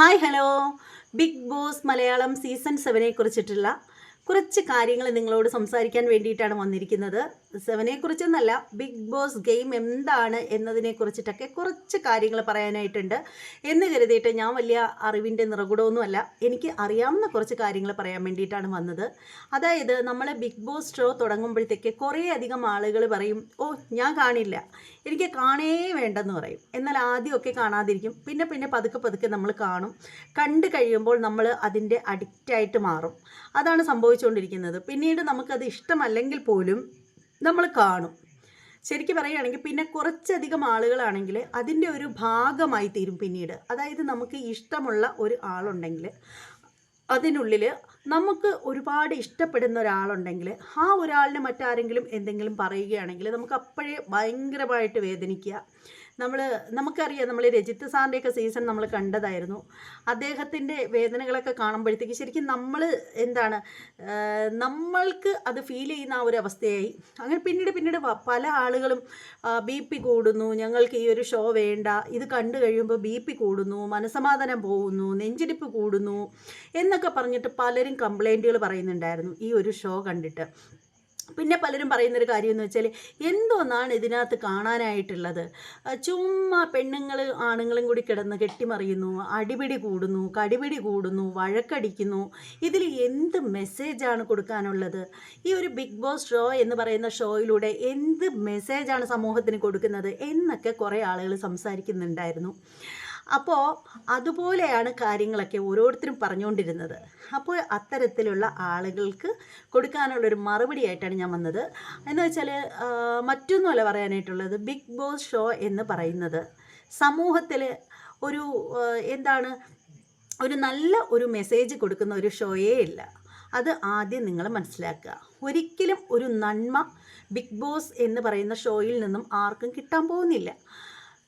Hi hello. Big boss Malayalam season സെവനെ കുറിച്ചിട്ടുള്ള കുറച്ച് കാര്യങ്ങൾ നിങ്ങളോട് സംസാരിക്കാൻ വേണ്ടിയിട്ടാണ് വന്നിരിക്കുന്നത്. സെവനെ കുറിച്ചെന്നല്ല ബിഗ് ബോസ് ഗെയിം എന്താണ് എന്നതിനെ കുറിച്ചിട്ടൊക്കെ കുറച്ച് കാര്യങ്ങൾ പറയാനായിട്ടുണ്ട്. എന്ന് കരുതിയിട്ട് ഞാൻ വലിയ അറിവിന്റെ നിറകുടമൊന്നുമല്ല. എനിക്ക് അറിയാവുന്ന കുറച്ച് കാര്യങ്ങൾ പറയാൻ വേണ്ടിയിട്ടാണ് വന്നത്. അതായത് നമ്മൾ ബിഗ് ബോസ് ഷോ തുടങ്ങുമ്പോഴത്തേക്ക് കുറേ അധികം ആളുകൾ പറയും ഓ ഞാൻ കാണില്ല. എനിക്ക് കാണേ വേണ്ടെന്ന് പറയും. എന്നാൽ ആദ്യമൊക്കെ കാണാതിരിക്കും. പിന്നെ പിന്നെ പതുക്കെ പതുക്കെ നമ്മൾ കാണും. കണ്ടു കഴിയുമ്പോൾ നമ്മൾ അതിന്റെ അഡിക്റ്റായിട്ട് മാറും. അതാണ് സംഭവിച്ചുകൊണ്ടിരിക്കുന്നത്. പിന്നീട് നമുക്കത് ഇഷ്ടമല്ലെങ്കിൽ പോലും നമ്മൾ കാണും. ശരിക്കും പറയുകയാണെങ്കിൽ പിന്നെ കുറച്ചധികം ആളുകളാണെങ്കിൽ അതിന്റെ ഒരു ഭാഗമായി തീരും പിന്നീട്. അതായത് നമുക്ക് ഇഷ്ടമുള്ള ഒരു ആളുണ്ടെങ്കിൽ അതിനുള്ളിൽ നമുക്ക് ഒരുപാട് ഇഷ്ടപ്പെടുന്ന ഒരാളുണ്ടെങ്കിൽ ആ ഒരാളിനെ മറ്റാരെങ്കിലും എന്തെങ്കിലും പറയുകയാണെങ്കിൽ നമുക്ക് അപ്പോഴേ ഭയങ്കരമായിട്ട് വേദനിക്കുക. നമ്മൾ നമുക്കറിയാം നമ്മൾ രജിത്ത് സാറിന്റെയൊക്കെ സീസൺ നമ്മൾ കണ്ടതായിരുന്നു. അദ്ദേഹത്തിന്റെ വേദനകളൊക്കെ കാണുമ്പോഴത്തേക്ക് ശരിക്കും നമ്മൾ എന്താണ് നമ്മൾക്ക് അത് ഫീൽ ചെയ്യുന്ന ആ ഒരു അവസ്ഥയായി. അങ്ങനെ പിന്നീട് പിന്നീട് പല ആളുകളും ബി പി കൂടുന്നു ഞങ്ങൾക്ക് ഈ ഒരു ഷോ വേണ്ട ഇത് കണ്ടു കഴിയുമ്പോൾ ബി പി കൂടുന്നു മനസമാധാനം പോകുന്നു നെഞ്ചിടിപ്പ് കൂടുന്നു എന്നൊക്കെ പറഞ്ഞിട്ട് പലരും കംപ്ലൈന്റുകൾ പറയുന്നുണ്ടായിരുന്നു ഈ ഒരു ഷോ കണ്ടിട്ട്. പിന്നെ പലരും പറയുന്നൊരു കാര്യം എന്ന് വെച്ചാൽ എന്തോന്നാണ് ഇതിനകത്ത് കാണാനായിട്ടുള്ളത്? ചുമ്മാ പെണ്ണുങ്ങൾ ആണുങ്ങളും കൂടി കിടന്ന് കെട്ടിമറിയുന്നു അടിപിടി കൂടുന്നു കടിപിടി കൂടുന്നു വഴക്കടിക്കുന്നു. ഇതിൽ എന്ത് മെസ്സേജാണ് കൊടുക്കാനുള്ളത്? ഈ ഒരു ബിഗ് ബോസ് ഷോ എന്ന് പറയുന്ന ഷോയിലൂടെ എന്ത് മെസ്സേജാണ് സമൂഹത്തിന് കൊടുക്കുന്നത് എന്നൊക്കെ കുറേ ആളുകൾ സംസാരിക്കുന്നുണ്ടായിരുന്നു. അപ്പോൾ അതുപോലെയാണ് കാര്യങ്ങളൊക്കെ ഓരോരുത്തരും പറഞ്ഞുകൊണ്ടിരുന്നത്. അപ്പോൾ അത്തരത്തിലുള്ള ആളുകൾക്ക് കൊടുക്കാനുള്ളൊരു മറുപടി ആയിട്ടാണ് ഞാൻ വന്നത്. എന്ന് വെച്ചാൽ മറ്റൊന്നുമല്ല പറയാനായിട്ടുള്ളത്. ബിഗ് ബോസ് ഷോ എന്ന് പറയുന്നത് സമൂഹത്തിൽ ഒരു എന്താണ് ഒരു നല്ല ഒരു മെസ്സേജ് കൊടുക്കുന്ന ഒരു ഷോയേ ഇല്ല. അത് ആദ്യം നിങ്ങൾ മനസ്സിലാക്കുക. ഒരിക്കലും ഒരു നന്മ ബിഗ് ബോസ് എന്ന് പറയുന്ന ഷോയിൽ നിന്നും ആർക്കും കിട്ടാൻ പോകുന്നില്ല.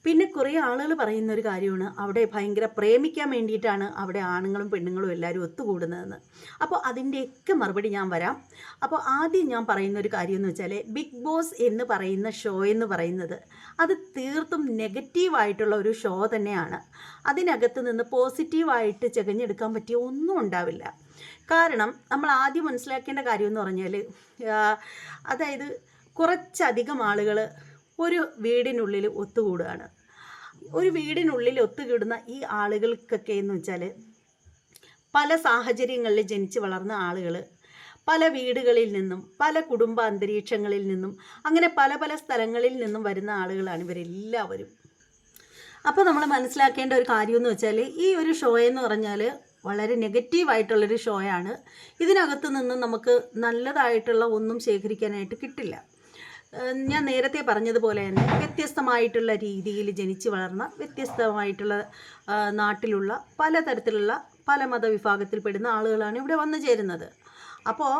പിന്നെ കുറേ ആളുകൾ പറയുന്ന ഒരു കാര്യമാണ് അവിടെ ഭയങ്കര പ്രേമിക്കാൻ വേണ്ടിയിട്ടാണ് അവിടെ ആണുങ്ങളും പെണ്ണുങ്ങളും എല്ലാവരും ഒത്തുകൂടുന്നതെന്ന്. അപ്പോൾ അതിന്റെയൊക്കെ മറുപടി ഞാൻ വരാം. അപ്പോൾ ആദ്യം ഞാൻ പറയുന്ന ഒരു കാര്യം എന്ന് വെച്ചാൽ ബിഗ് ബോസ് എന്ന് പറയുന്ന ഷോ എന്ന് പറയുന്നത് അത് തീർത്തും നെഗറ്റീവായിട്ടുള്ള ഒരു ഷോ തന്നെയാണ്. അതിനകത്ത് നിന്ന് പോസിറ്റീവായിട്ട് ചെകഞ്ഞെടുക്കാൻ പറ്റിയ ഒന്നും ഉണ്ടാവില്ല. കാരണം നമ്മൾ ആദ്യം മനസ്സിലാക്കേണ്ട കാര്യം എന്ന് പറഞ്ഞാൽ അതായത് കുറച്ചധികം ആളുകൾ ഒരു വീടിനുള്ളിൽ ഒത്തുകൂടുകയാണ്. ഒരു വീടിനുള്ളിൽ ഒത്തുകൂടുന്ന ഈ ആളുകൾക്കൊക്കെ എന്ന് വെച്ചാൽ പല സാഹചര്യങ്ങളിൽ ജനിച്ച് വളർന്ന ആളുകൾ പല വീടുകളിൽ നിന്നും പല കുടുംബ അന്തരീക്ഷങ്ങളിൽ നിന്നും അങ്ങനെ പല പല സ്ഥലങ്ങളിൽ നിന്നും വരുന്ന ആളുകളാണ് ഇവരെല്ലാവരും. അപ്പോൾ നമ്മൾ മനസ്സിലാക്കേണ്ട ഒരു കാര്യം എന്ന് വെച്ചാൽ ഈ ഒരു ഷോ എന്ന് പറഞ്ഞാൽ വളരെ നെഗറ്റീവായിട്ടുള്ളൊരു ഷോയാണ് ഇതിനകത്ത് നിന്ന് നമുക്ക് നല്ലതായിട്ടുള്ള ഒന്നും ശേഖരിക്കാനായിട്ട് കിട്ടില്ല. ഞാൻ നേരത്തെ പറഞ്ഞതുപോലെ തന്നെ വ്യത്യസ്തമായിട്ടുള്ള രീതിയിൽ ജനിച്ചു വളർന്ന വ്യത്യസ്തമായിട്ടുള്ള നാട്ടിലുള്ള പലതരത്തിലുള്ള പല മതവിഭാഗത്തിൽപ്പെടുന്ന ആളുകളാണ് ഇവിടെ വന്നു ചേരുന്നത്. അപ്പോൾ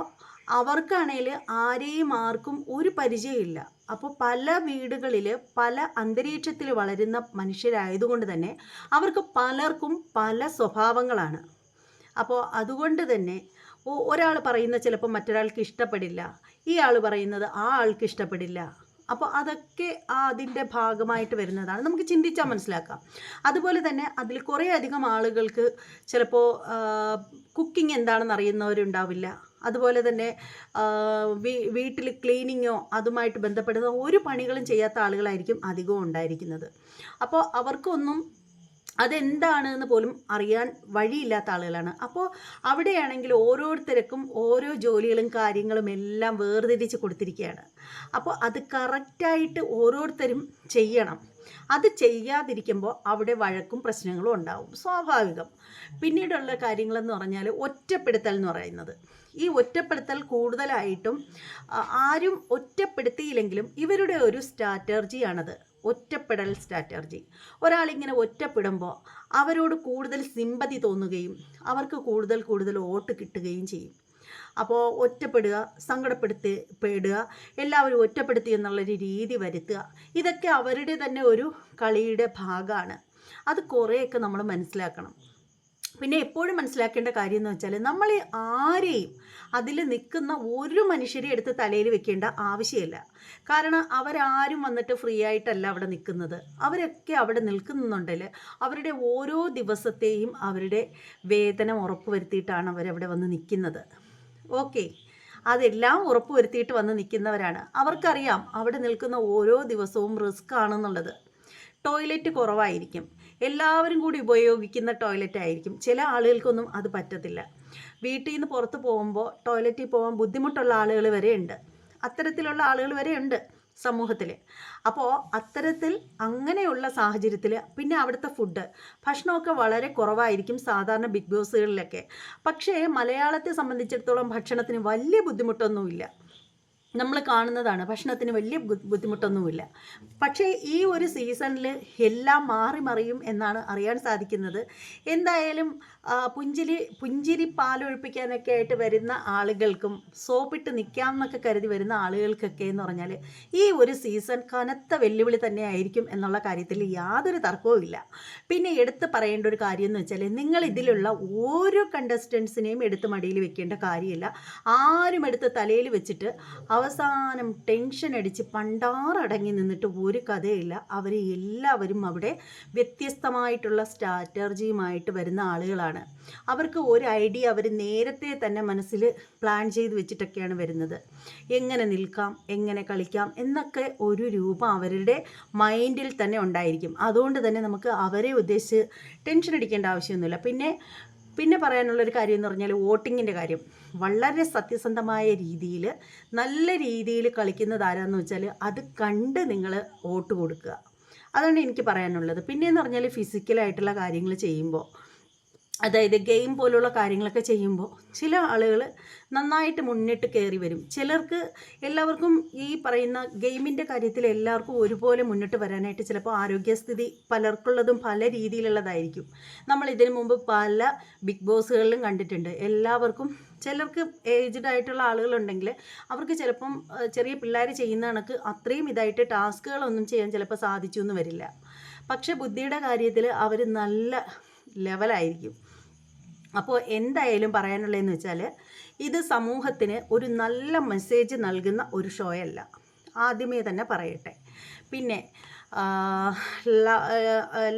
അവർക്കാണെങ്കിൽ ആരെയും ആർക്കും ഒരു പരിചയമില്ല. അപ്പോൾ പല വീടുകളിൽ പല അന്തരീക്ഷത്തിൽ വളരുന്ന മനുഷ്യരായതുകൊണ്ട് തന്നെ അവർക്ക് പലർക്കും പല സ്വഭാവങ്ങളാണ്. അപ്പോൾ അതുകൊണ്ട് തന്നെ ഒരാൾ പറയുന്ന ചിലപ്പോൾ മറ്റൊരാൾക്ക് ഇഷ്ടപ്പെടില്ല. ഈ ആൾ പറയുന്നത് ആ ആൾക്ക് ഇഷ്ടപ്പെടില്ല. അപ്പോൾ അതൊക്കെ അതിന്റെ ഭാഗമായിട്ട് വരുന്നതാണ്. നമുക്ക് ചിന്തിച്ചാൽ മനസ്സിലാക്കാം. അതുപോലെ തന്നെ അതിൽ കുറേ അധികം ആളുകൾക്ക് ചിലപ്പോൾ കുക്കിംഗ് എന്താണെന്ന് അറിയുന്നവരുണ്ടാവില്ല അതുപോലെ തന്നെ വീട്ടിൽ ക്ലീനിങ്ങോ അതുമായിട്ട് ബന്ധപ്പെടുന്ന ഒരു പണികളും ചെയ്യാത്ത ആളുകളായിരിക്കും അധികവും ഉണ്ടായിരിക്കുന്നത്. അപ്പോൾ അവർക്കൊന്നും അതെന്താണ് എന്ന് പോലും അറിയാൻ വഴിയില്ലാത്ത ആളുകളാണ്. അപ്പോൾ അവിടെയാണെങ്കിൽ ഓരോരുത്തർക്കും ഓരോ ജോലികളും കാര്യങ്ങളും എല്ലാം വേർതിരിച്ച് കൊടുത്തിരിക്കുകയാണ്. അപ്പോൾ അത് കറക്റ്റായിട്ട് ഓരോരുത്തരും ചെയ്യണം. അത് ചെയ്യാതിരിക്കുമ്പോൾ അവിടെ വഴക്കും പ്രശ്നങ്ങളും ഉണ്ടാവും. സ്വാഭാവികം. പിന്നീടുള്ള കാര്യങ്ങളെന്ന് പറഞ്ഞാൽ ഒറ്റപ്പെടുത്തൽ എന്ന് പറയുന്നത്. ഈ ഒറ്റപ്പെടുത്തൽ കൂടുതലായിട്ടും ആരും ഒറ്റപ്പെടുത്തിയില്ലെങ്കിലും ഇവരുടെ ഒരു സ്ട്രാറ്റർജിയാണത്. ഒറ്റപ്പെടൽ സ്ട്രാറ്റർജി ഒരാളിങ്ങനെ ഒറ്റപ്പെടുമ്പോൾ അവരോട് കൂടുതൽ സിമ്പതി തോന്നുകയും അവർക്ക് കൂടുതൽ കൂടുതൽ വോട്ട് കിട്ടുകയും ചെയ്യും. അപ്പോൾ ഒറ്റപ്പെടുക സങ്കടപ്പെടുത്തി പെടുക എല്ലാവരും ഒറ്റപ്പെടുത്തി എന്നുള്ളൊരു രീതി വരുത്തുക ഇതൊക്കെ അവരുടെ തന്നെ ഒരു കളിയുടെ ഭാഗമാണ്. അത് കുറേയൊക്കെ നമ്മൾ മനസ്സിലാക്കണം. പിന്നെ എപ്പോഴും മനസ്സിലാക്കേണ്ട കാര്യം എന്ന് വെച്ചാൽ നമ്മൾ ആരെയും അതിൽ നിൽക്കുന്ന ഒരു മനുഷ്യരെ എടുത്ത് തലയിൽ വെക്കേണ്ട ആവശ്യമില്ല. കാരണം അവരാരും വന്നിട്ട് ഫ്രീ ആയിട്ടല്ല അവിടെ നിൽക്കുന്നത്. അവരൊക്കെ അവിടെ നിൽക്കുന്നുണ്ടെങ്കിൽ അവരുടെ ഓരോ ദിവസത്തെയും അവരുടെ വേതനം ഉറപ്പുവരുത്തിയിട്ടാണ് അവരവിടെ വന്ന് നിൽക്കുന്നത്. ഓക്കെ. അതെല്ലാം ഉറപ്പുവരുത്തിയിട്ട് വന്ന് നിൽക്കുന്നവരാണ്. അവർക്കറിയാം അവിടെ നിൽക്കുന്ന ഓരോ ദിവസവും റിസ്ക് ആണെന്നുള്ളത്. ടോയ്ലറ്റ് കുറവായിരിക്കും. എല്ലാവരും കൂടി ഉപയോഗിക്കുന്ന ടോയ്ലറ്റ് ആയിരിക്കും. ചില ആളുകൾക്കൊന്നും അത് പറ്റത്തില്ല. വീട്ടിൽ നിന്ന് പുറത്ത് പോകുമ്പോൾ ടോയ്ലറ്റിൽ പോകാൻ ബുദ്ധിമുട്ടുള്ള ആളുകൾ വരെ ഉണ്ട്. അത്തരത്തിലുള്ള ആളുകൾ വരെ ഉണ്ട് സമൂഹത്തിൽ അപ്പോൾ അത്തരത്തിൽ അങ്ങനെയുള്ള സാഹചര്യത്തിൽ പിന്നെ അവിടുത്തെ ഫുഡ് ഭക്ഷണമൊക്കെ വളരെ കുറവായിരിക്കും സാധാരണ ബിഗ് ബോസുകളിലൊക്കെ പക്ഷേ മലയാളത്തെ സംബന്ധിച്ചിടത്തോളം ഭക്ഷണത്തിന് വലിയ ബുദ്ധിമുട്ടൊന്നുമില്ല. നമ്മൾ കാണുന്നതാണ്. ഭക്ഷണത്തിന് വലിയ ബുദ്ധിമുട്ടൊന്നുമില്ല. പക്ഷേ ഈ ഒരു സീസണിൽ എല്ലാം മാറി മറിയും എന്നാണ് അറിയാൻ സാധിക്കുന്നത്. എന്തായാലും പുഞ്ചിരി പുഞ്ചിരി പാലൊഴിപ്പിക്കാനൊക്കെ ആയിട്ട് വരുന്ന ആളുകൾക്കും സോപ്പിട്ട് നിൽക്കാം എന്നൊക്കെ കരുതി വരുന്ന ആളുകൾക്കൊക്കെ എന്ന് പറഞ്ഞാൽ ഈ ഒരു സീസൺ കനത്ത വെല്ലുവിളി തന്നെ ആയിരിക്കും എന്നുള്ള കാര്യത്തിൽ യാതൊരു തർക്കവും ഇല്ല. പിന്നെ എടുത്ത് പറയേണ്ട ഒരു കാര്യം എന്ന് വെച്ചാൽ നിങ്ങൾ ഇതിലുള്ള ഓരോ കണ്ടസ്റ്റൻസിനെയും എടുത്ത് മടിയിൽ വെക്കേണ്ട കാര്യമില്ല. ആരും എടുത്ത് തലയിൽ വെച്ചിട്ട് അവസാനം ടെൻഷൻ അടിച്ച് പണ്ടാറടങ്ങി നിന്നിട്ട് ഒരു കഥയില്ല. അവർ എല്ലാവരും അവിടെ വ്യത്യസ്തമായിട്ടുള്ള സ്ട്രാറ്റർജിയുമായിട്ട് വരുന്ന ആളുകളാണ്. അവർക്ക് ഒരു ഐഡിയ അവർ നേരത്തെ തന്നെ മനസ്സിൽ പ്ലാൻ ചെയ്ത് വെച്ചിട്ടൊക്കെയാണ് വരുന്നത്. എങ്ങനെ നിൽക്കാം എങ്ങനെ കളിക്കാം എന്നൊക്കെ ഒരു രൂപം അവരുടെ മൈൻഡിൽ തന്നെ ഉണ്ടായിരിക്കും. അതുകൊണ്ട് തന്നെ നമുക്ക് അവരെ ഉദ്ദേശിച്ച് ടെൻഷൻ അടിക്കേണ്ട ആവശ്യമൊന്നുമില്ല. പിന്നെ പിന്നെ പറയാനുള്ളൊരു കാര്യം എന്ന് പറഞ്ഞാൽ വോട്ടിങ്ങിന്റെ കാര്യം. വളരെ സത്യസന്ധമായ രീതിയിൽ നല്ല രീതിയിൽ കളിക്കുന്നത് ആരാന്ന് വെച്ചാൽ അത് കണ്ട് നിങ്ങൾ വോട്ട് കൊടുക്കുക. അതാണ് എനിക്ക് പറയാനുള്ളത്. പിന്നെയെന്ന് പറഞ്ഞാൽ ഫിസിക്കലായിട്ടുള്ള കാര്യങ്ങൾ ചെയ്യുമ്പോൾ അതായത് ഗെയിം പോലുള്ള കാര്യങ്ങളൊക്കെ ചെയ്യുമ്പോൾ ചില ആളുകൾ നന്നായിട്ട് മുന്നിട്ട് കയറി വരും. ചിലർക്ക് എല്ലാവർക്കും ഈ പറയുന്ന ഗെയിമിന്റെ കാര്യത്തിൽ എല്ലാവർക്കും ഒരുപോലെ മുന്നിട്ട് വരാനായിട്ട് ചിലപ്പോൾ ആരോഗ്യസ്ഥിതി പലർക്കുള്ളതും പല രീതിയിലുള്ളതായിരിക്കും. നമ്മൾ ഇതിനു മുമ്പ് പല ബിഗ് ബോസുകളിലും കണ്ടിട്ടുണ്ട്. എല്ലാവർക്കും ചിലർക്ക് ഏജ്ഡ് ആയിട്ടുള്ള ആളുകളുണ്ടെങ്കിൽ അവർക്ക് ചിലപ്പം ചെറിയ പിള്ളേർ ചെയ്യുന്ന കണക്ക് അത്രയും ഇതായിട്ട് ടാസ്കുകളൊന്നും ചെയ്യാൻ ചിലപ്പോൾ സാധിച്ചു എന്ന് വരില്ല. പക്ഷേ ബുദ്ധിയുടെ കാര്യത്തിൽ അവർ നല്ല ലെവലായിരിക്കും. അപ്പോൾ എന്തായാലും പറയാനുള്ളതെന്ന് വെച്ചാൽ ഇത് സമൂഹത്തിന് ഒരു നല്ല മെസ്സേജ് നൽകുന്ന ഒരു ഷോയല്ല ആദ്യമേ തന്നെ പറയട്ടെ. പിന്നെ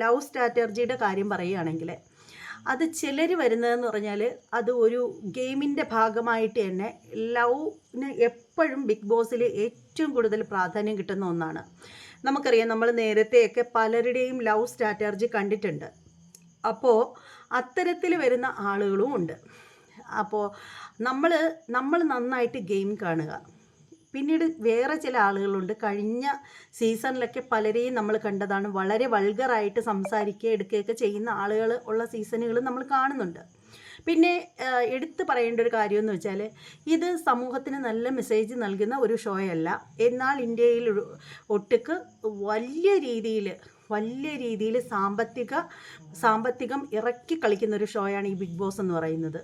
ലവ് സ്ട്രാറ്റർജിയുടെ കാര്യം പറയുകയാണെങ്കിൽ അത് ചിലർ വരുന്നതെന്ന് പറഞ്ഞാൽ അത് ഒരു ഗെയിമിന്റെ ഭാഗമായിട്ട് തന്നെ ലവിന് എപ്പോഴും ബിഗ് ബോസിൽ ഏറ്റവും കൂടുതൽ പ്രാധാന്യം കിട്ടുന്ന ഒന്നാണ്. നമുക്കറിയാം നമ്മൾ നേരത്തെയൊക്കെ പലരുടെയും ലവ് സ്ട്രാറ്റർജി കണ്ടിട്ടുണ്ട്. അപ്പോൾ അത്തരത്തിൽ വരുന്ന ആളുകളും ഉണ്ട്. അപ്പോൾ നമ്മൾ നമ്മൾ നന്നായിട്ട് ഗെയിം കാണുക. പിന്നീട് വേറെ ചില ആളുകളുണ്ട്. കഴിഞ്ഞ സീസണിലൊക്കെ പലരെയും നമ്മൾ കണ്ടതാണ്. വളരെ വൾഗറായിട്ട് സംസാരിക്കുക എടുക്കുകയൊക്കെ ചെയ്യുന്ന ആളുകൾ ഉള്ള സീസണുകൾ നമ്മൾ കാണുന്നുണ്ട്. പിന്നെ എടുത്തു പറയേണ്ട ഒരു കാര്യമെന്ന് വെച്ചാൽ ഇത് സമൂഹത്തിന് നല്ല മെസ്സേജ് നൽകുന്ന ഒരു ഷോയല്ല എന്നാൽ ഇന്ത്യയിൽ ഒട്ടുക്ക് വലിയ രീതിയിൽ വലിയ രീതിയിൽ സാമ്പത്തിക സാമ്പത്തികം ഇറക്കി കളിക്കുന്ന ഒരു ഷോയാണ് ഈ ബിഗ് ബോസ് എന്ന് പറയുന്നത്.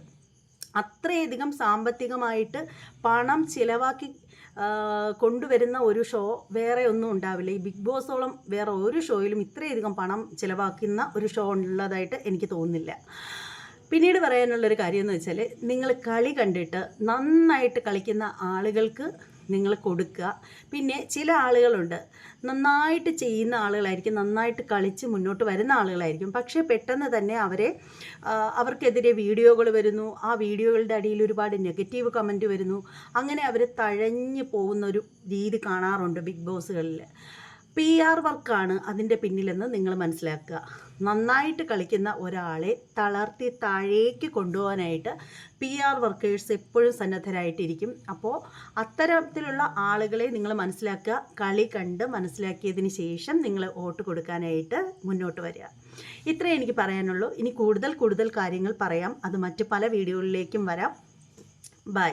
അത്രയധികം സാമ്പത്തികമായിട്ട് പണം ചിലവാക്കി കൊണ്ടുവരുന്ന ഒരു ഷോ വേറെ ഒന്നും ഉണ്ടാവില്ല. ഈ ബിഗ് ബോസോളം വേറെ ഒരു ഷോയിലും ഇത്രയധികം പണം ചിലവാക്കുന്ന ഒരു ഷോ ഉള്ളതായിട്ട് എനിക്ക് തോന്നുന്നില്ല. പിന്നീട് പറയാനുള്ളൊരു കാര്യം എന്ന് വെച്ചാൽ നിങ്ങൾ കളി കണ്ടിട്ട് നന്നായിട്ട് കളിക്കുന്ന ആളുകൾക്ക് നിങ്ങൾ കൊടുക്കുക. പിന്നെ ചില ആളുകളുണ്ട്. നന്നായിട്ട് ചെയ്യുന്ന ആളുകളായിരിക്കും നന്നായിട്ട് കളിച്ച് മുന്നോട്ട് വരുന്ന ആളുകളായിരിക്കും. പക്ഷേ പെട്ടെന്ന് തന്നെ അവരെ അവർക്കെതിരെ വീഡിയോകൾ വരുന്നു. ആ വീഡിയോകളുടെ അടിയിൽ ഒരുപാട് നെഗറ്റീവ് കമന്റ് വരുന്നു. അങ്ങനെ അവർ തഴഞ്ഞു പോകുന്ന ഒരു രീതി കാണാറുണ്ട് ബിഗ് ബോസുകളിൽ പി ആർ വർക്കാണ് അതിന്റെ പിന്നിലെന്ന് നിങ്ങൾ മനസ്സിലാക്കുക. നന്നായിട്ട് കളിക്കുന്ന ഒരാളെ തളർത്തി താഴേക്ക് കൊണ്ടുപോകാനായിട്ട് പി ആർ വർക്കേഴ്സ് എപ്പോഴും സന്നദ്ധരായിട്ടിരിക്കും. അപ്പോൾ അത്തരത്തിലുള്ള ആളുകളെ നിങ്ങൾ മനസ്സിലാക്കുക. കളി കണ്ട് മനസ്സിലാക്കിയതിന് ശേഷം നിങ്ങൾ വോട്ട് കൊടുക്കാനായിട്ട് മുന്നോട്ട് വരിക. ഇത്രയേ എനിക്ക് പറയാനുള്ളൂ. ഇനി കൂടുതൽ കൂടുതൽ കാര്യങ്ങൾ പറയാം. അത് മറ്റ് പല വീഡിയോകളിലേക്കും വരാം. ബൈ